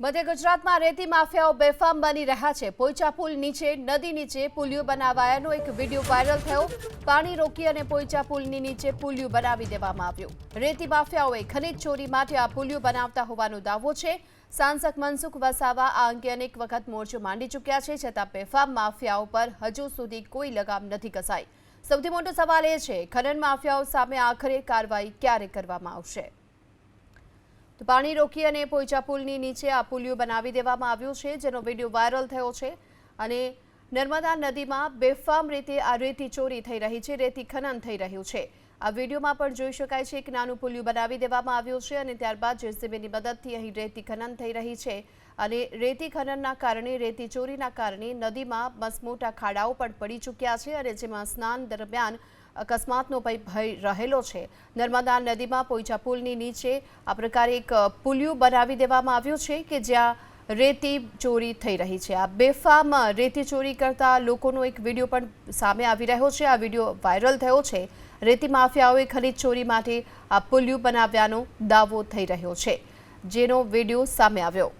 મધ્ય ગુજરાતમાં રેતી માફિયાઓ બેફામ બની રહ્યા છે. પોઈચા પુલ નીચે, નદી નીચે પુલિયો બનાવાયાનો એક વીડિયો વાયરલ થયો. પાણી રોકી અને પોઈચા પુલની નીચે પુલિયું બનાવી દેવામાં આવ્યું. રેતી માફિયાઓએ ખનીજ ચોરી માટે આ પુલિયું બનાવતા હોવાનો દાવો છે. સાંસદ મનસુખ વસાવા આ અંગે અનેક વખત મોરચો માંડી ચૂક્યા છે, છતાં બેફામ માફિયાઓ પર હજુ સુધી કોઈ લગામ નથી કસાઈ. સૌથી મોટો સવાલ એ છે, ખનન માફિયાઓ સામે આખરે કાર્યવાહી ક્યારે કરવામાં આવશે? તો પાણી રોકી અને પોઈચા પુલની નીચે આ પુલિયું બનાવી દેવામાં આવ્યું છે, જેનો વીડિયો વાયરલ થયો છે. અને નર્મદા નદીમાં બેફામ રીતે આ રેતી ચોરી થઈ રહી છે, રેતી ખનન થઈ રહ્યું છે. આ વિડીયોમાં પણ જોઈ શકાય છે એક નાનું પુલિયું બનાવી દેવામાં આવ્યું છે અને ત્યારબાદ જેસીબીની મદદથી અહીં રેતી ખનન થઈ રહી છે. અને રેતી ખનનના કારણે, રેતી ચોરીના કારણે નદીમાં મસમોટા ખાડાઓ પણ પડી ચૂક્યા છે અને જેમાં સ્નાન દરમિયાન અકસ્માતનો ભય રહેલો છે. નર્મદા નદીમાં પોઈચા પુલની નીચે આ પ્રકારે એક પુલિયું બનાવી દેવામાં આવ્યું છે કે જ્યાં રેતી ચોરી થઈ રહી છે. આ બેફામ રેતી ચોરી કરતા લોકોનો એક વીડિયો પણ સામે આવી રહ્યો છે. આ વીડિયો વાયરલ થયો છે. રેતી માફિયાઓએ ખનીજ ચોરી માટે આ પુલિયું બનાવ્યાનો દાવો થઈ રહ્યો છે. જેનો વીડિયો સામે આવ્યો.